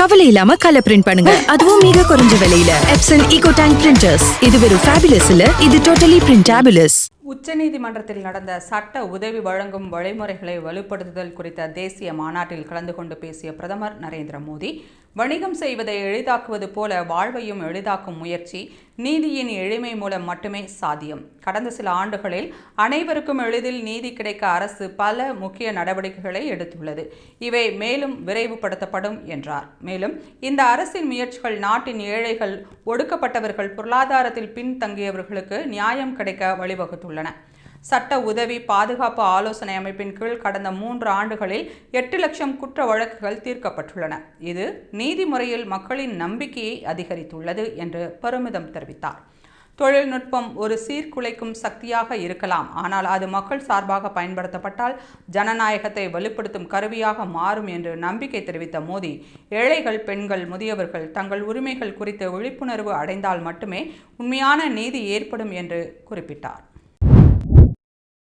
கவலை இல்லாம colour print பண்ணுங்க. அதுவும் மிக குறைஞ்ச விலையில. எப்சன் ஈகோ டேங்க் பிரிண்டர்ஸ் இது வெறும் ஃபேபுலஸ் இல்ல இது டோட்டலி பிரிண்டாபுலஸ் உச்சநீதிமன்றத்தில் நடந்த சட்ட உதவி வழங்கும் வழிமுறைகளை வலுப்படுத்துதல் குறித்த தேசிய மாநாட்டில் கலந்து கொண்டு பேசிய பிரதமர் நரேந்திர மோடி வணிகம் செய்வதை எளிதாக்குவது போல வாழ்வையும் எளிதாக்கும் முயற்சி நீதியின் எளிமை மூலம் மட்டுமே சாத்தியம். கடந்த சில ஆண்டுகளில் அனைவருக்கும் எளிதில் நீதி கிடைக்க அரசு பல முக்கிய நடவடிக்கைகளை எடுத்துள்ளது. இவை மேலும் விரைவுபடுத்தப்படும் என்றார். மேலும் இந்த அரசின் முயற்சிகள் நாட்டின் ஏழைகள் ஒடுக்கப்பட்டவர்கள் பொருளாதாரத்தில் பின்தங்கியவர்களுக்கு நியாயம் கிடைக்க வழிவகுத்துள்ளன. சட்ட உதவி பாதுகாப்பு ஆலோசனை அமைப்பின் கீழ் கடந்த மூன்று ஆண்டுகளில் எட்டு லட்சம் குற்ற வழக்குகள் தீர்க்கப்பட்டுள்ளன. இது நீதிமுறையில் மக்களின் நம்பிக்கையை அதிகரித்துள்ளது என்று பெருமிதம் தெரிவித்தார். தொழில்நுட்பம் ஒரு சீர்குலைக்கும் சக்தியாக இருக்கலாம். ஆனால் அது மக்கள் சார்பாக பயன்படுத்தப்பட்டால் ஜனநாயகத்தை வலுப்படுத்தும் கருவியாக மாறும் என்று நம்பிக்கை தெரிவித்த மோடி ஏழைகள் பெண்கள் முதியவர்கள் தங்கள் உரிமைகள் குறித்து விழிப்புணர்வு அடைந்தால் மட்டுமே உண்மையான நீதி ஏற்படும் என்று குறிப்பிட்டார்.